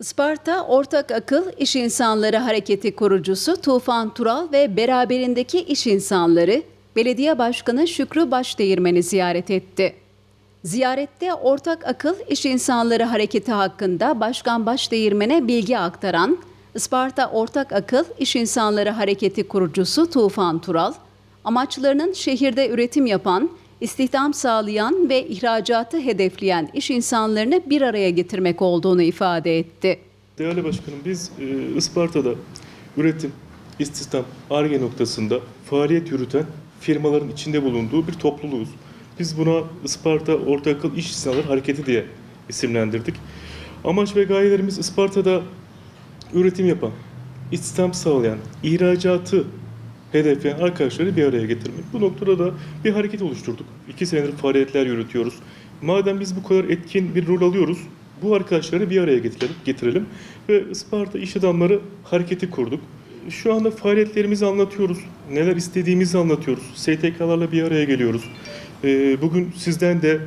Isparta Ortak Akıl İş İnsanları Hareketi kurucusu Tufan Tural ve beraberindeki iş insanları Belediye Başkanı Şükrü Başdeğirmen'i ziyaret etti. Ziyarette Ortak Akıl İş İnsanları Hareketi hakkında Başkan Başdeğirmen'e bilgi aktaran Isparta Ortak Akıl İş İnsanları Hareketi kurucusu Tufan Tural, amaçlarının şehirde üretim yapan, istihdam sağlayan ve ihracatı hedefleyen iş insanlarını bir araya getirmek olduğunu ifade etti. Değerli başkanım biz e, Isparta'da üretim, istihdam, ARGE noktasında faaliyet yürüten firmaların içinde bulunduğu bir topluluğuz. Biz buna Isparta Orta Akıl İş İnsanları Hareketi diye isimlendirdik. Amaç ve gayelerimiz Isparta'da üretim yapan, istihdam sağlayan, ihracatı hedefleyen arkadaşları bir araya getirmek. Bu noktada da bir hareket oluşturduk. İki senedir faaliyetler yürütüyoruz. Madem biz bu kadar etkin bir rol alıyoruz, bu arkadaşları bir araya getirelim, getirelim ve Isparta İş Adamları Hareketi kurduk. Şu anda faaliyetlerimizi anlatıyoruz, neler istediğimizi anlatıyoruz. STK'larla bir araya geliyoruz. Ee, Bugün sizden de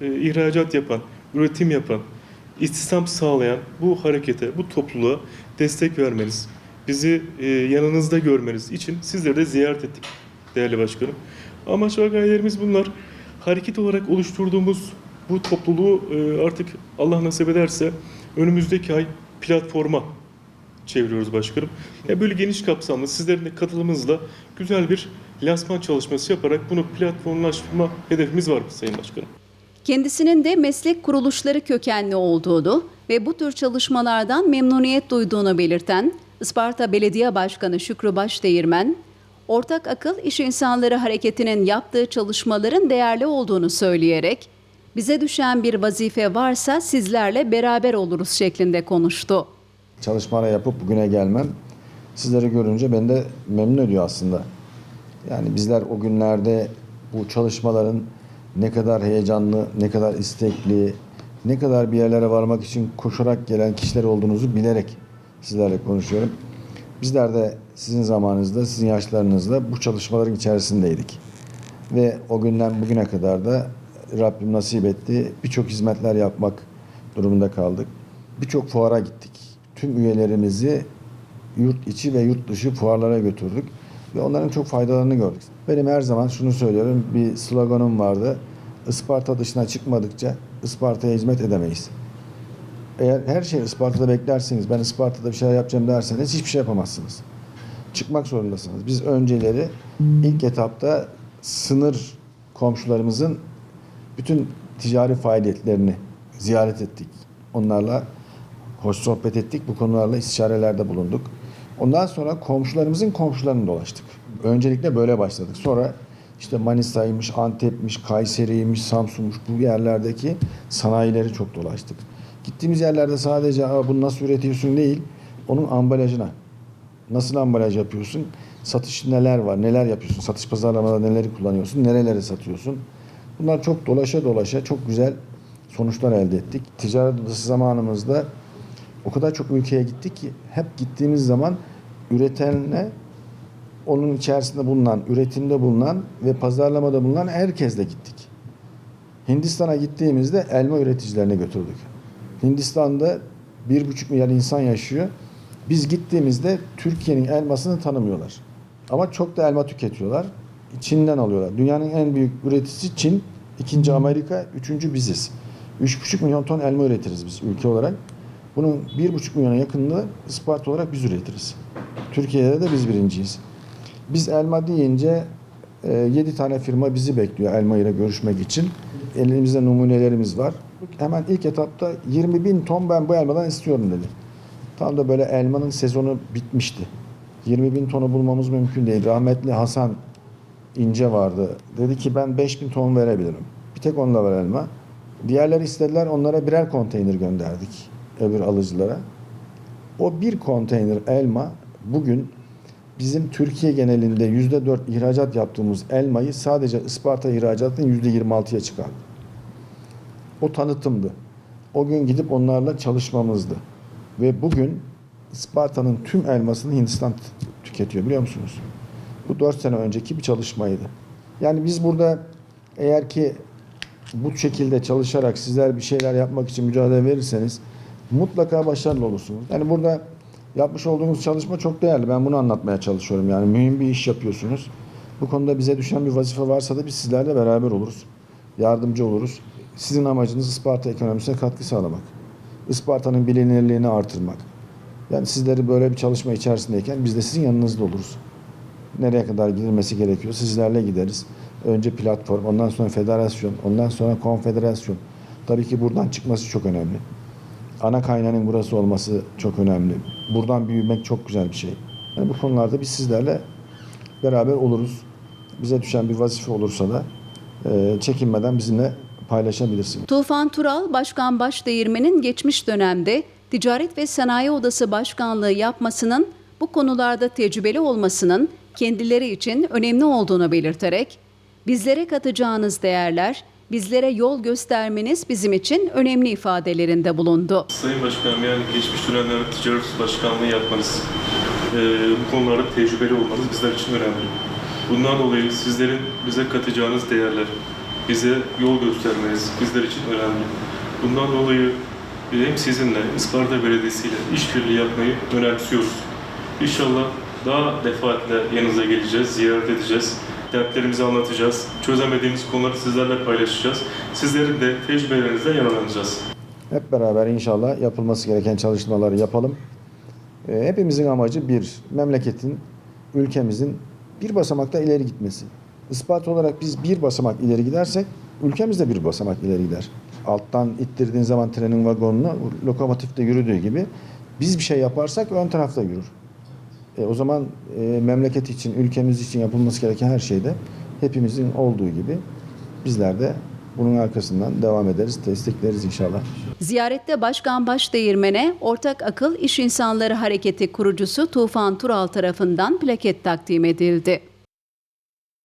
e, ihracat yapan, üretim yapan, istihdam sağlayan bu harekete, bu topluluğa destek vermeniz, bizi e, yanınızda görmeniz için sizleri de ziyaret ettik değerli başkanım. Amaç ve gayelerimiz bunlar. Hareket olarak oluşturduğumuz bu topluluğu e, artık Allah nasip ederse önümüzdeki ay platforma çeviriyoruz başkanım. Ya böyle geniş kapsamlı sizlerin de katılımınızla güzel bir lansman çalışması yaparak bunu platformlaştırma hedefimiz var Sayın Başkanım. Kendisinin de meslek kuruluşları kökenli olduğunu ve bu tür çalışmalardan memnuniyet duyduğunu belirten Isparta Belediye Başkanı Şükrü Başdeğirmen, Ortak Akıl İş İnsanları Hareketi'nin yaptığı çalışmaların değerli olduğunu söyleyerek, bize düşen bir vazife varsa sizlerle beraber oluruz şeklinde konuştu. çalışmalar yapıp bugüne gelmem sizleri görünce beni de memnun ediyor aslında. Yani bizler o günlerde bu çalışmaların ne kadar heyecanlı, ne kadar istekli, ne kadar bir yerlere varmak için koşarak gelen kişiler olduğunuzu bilerek sizlerle konuşuyorum. Bizler de sizin zamanınızda, sizin yaşlarınızda bu çalışmaların içerisindeydik. Ve o günden bugüne kadar da Rabbim nasip etti. Birçok hizmetler yapmak durumunda kaldık. Birçok fuara gittik. Tüm üyelerimizi yurt içi ve yurt dışı fuarlara götürdük. Ve onların çok faydalarını gördük. Benim her zaman şunu söylüyorum. Bir sloganım vardı. Isparta dışına çıkmadıkça Isparta'ya hizmet edemeyiz. Eğer her şeyi Isparta'da beklerseniz, ben Isparta'da bir şeyler yapacağım derseniz hiçbir şey yapamazsınız. Çıkmak zorundasınız. Biz önceleri ilk etapta sınır komşularımızın bütün ticari faaliyetlerini ziyaret ettik. Onlarla hoş sohbet ettik. Bu konularla istişarelerde bulunduk. Ondan sonra komşularımızın komşularını dolaştık. Öncelikle böyle başladık. Sonra işte Manisa'ymış, Antep'miş, Kayseri'ymiş, Samsun'muş bu yerlerdeki sanayileri çok dolaştık. Gittiğimiz yerlerde sadece bunu nasıl üretiyorsun değil, onun ambalajına. Nasıl ambalaj yapıyorsun? Satış neler var, neler yapıyorsun? Satış pazarlamada neleri kullanıyorsun, nereleri satıyorsun? Bunlar çok dolaşa dolaşa çok güzel sonuçlar elde ettik. Ticaret odası zamanımızda o kadar çok ülkeye gittik ki hep gittiğimiz zaman üretenle onun içerisinde bulunan, üretimde bulunan ve pazarlamada bulunan herkesle gittik. Hindistan'a gittiğimizde elma üreticilerine götürdük. Hindistan'da bir buçuk milyar insan yaşıyor. Biz gittiğimizde Türkiye'nin elmasını tanımıyorlar. Ama çok da elma tüketiyorlar. Çin'den alıyorlar. Dünyanın en büyük üreticisi Çin, ikinci Amerika, üçüncü biziz. Üç buçuk milyon ton elma üretiriz biz ülke olarak. Bunun bir buçuk milyona yakınını Isparta olarak biz üretiriz. Türkiye'de de biz birinciyiz. Biz elma deyince 7 tane firma bizi bekliyor elma ile görüşmek için. Elimizde numunelerimiz var. Hemen ilk etapta 20 bin ton ben bu elmadan istiyorum dedi. Tam da böyle elmanın sezonu bitmişti. 20 bin tonu bulmamız mümkün değil. Rahmetli Hasan İnce vardı. Dedi ki ben 5 bin ton verebilirim. Bir tek onunla var elma. Diğerleri istediler onlara birer konteyner gönderdik öbür alıcılara. O bir konteyner elma bugün bizim Türkiye genelinde yüzde dört ihracat yaptığımız elmayı sadece Isparta ihracatının yüzde yirmi altıya çıkardı. O tanıtımdı. O gün gidip onlarla çalışmamızdı. Ve bugün Isparta'nın tüm elmasını Hindistan tüketiyor biliyor musunuz? Bu dört sene önceki bir çalışmaydı. Yani biz burada eğer ki bu şekilde çalışarak sizler bir şeyler yapmak için mücadele verirseniz mutlaka başarılı olursunuz. Yani burada yapmış olduğunuz çalışma çok değerli. Ben bunu anlatmaya çalışıyorum. Yani mühim bir iş yapıyorsunuz. Bu konuda bize düşen bir vazife varsa da biz sizlerle beraber oluruz. Yardımcı oluruz. Sizin amacınız Isparta ekonomisine katkı sağlamak. Isparta'nın bilinirliğini artırmak. Yani sizleri böyle bir çalışma içerisindeyken biz de sizin yanınızda oluruz. Nereye kadar gidilmesi gerekiyor? Sizlerle gideriz. Önce platform, ondan sonra federasyon, ondan sonra konfederasyon. Tabii ki buradan çıkması çok önemli. Ana kaynağının burası olması çok önemli. Buradan büyümek çok güzel bir şey. Yani bu konularda biz sizlerle beraber oluruz. Bize düşen bir vazife olursa da e, çekinmeden bizimle paylaşabilirsiniz. Tufan Tural, Başkan Başdeğirmen'in geçmiş dönemde Ticaret ve Sanayi Odası Başkanlığı yapmasının bu konularda tecrübeli olmasının kendileri için önemli olduğunu belirterek, bizlere katacağınız değerler, bizlere yol göstermeniz bizim için önemli ifadelerinde bulundu. Sayın Başkanım yani geçmiş dönemlerde ticaret başkanlığı yapmanız, e, bu konularda tecrübeli olmanız bizler için önemli. Bundan dolayı sizlerin bize katacağınız değerler, bize yol göstermeniz bizler için önemli. Bundan dolayı hem sizinle, Isparta Belediyesi ile işbirliği yapmayı önemsiyoruz. İnşallah daha defaatle yanınıza geleceğiz, ziyaret edeceğiz. Dertlerimizi anlatacağız. Çözemediğimiz konuları sizlerle paylaşacağız. Sizlerin de tecrübelerinizden yararlanacağız. Hep beraber inşallah yapılması gereken çalışmaları yapalım. E, Hepimizin amacı bir, memleketin, ülkemizin bir basamakta ileri gitmesi. Isparta olarak biz bir basamak ileri gidersek, ülkemiz de bir basamak ileri gider. Alttan ittirdiğin zaman trenin vagonunu, lokomotifte yürüdüğü gibi biz bir şey yaparsak ön tarafta yürür. E, o zaman e, memleket için, ülkemiz için yapılması gereken her şeyde hepimizin olduğu gibi bizler de bunun arkasından devam ederiz, destekleriz inşallah. Ziyarette Başkan Başdeğirmen'e Ortak Akıl İş İnsanları Hareketi kurucusu Tufan Tural tarafından plaket takdim edildi.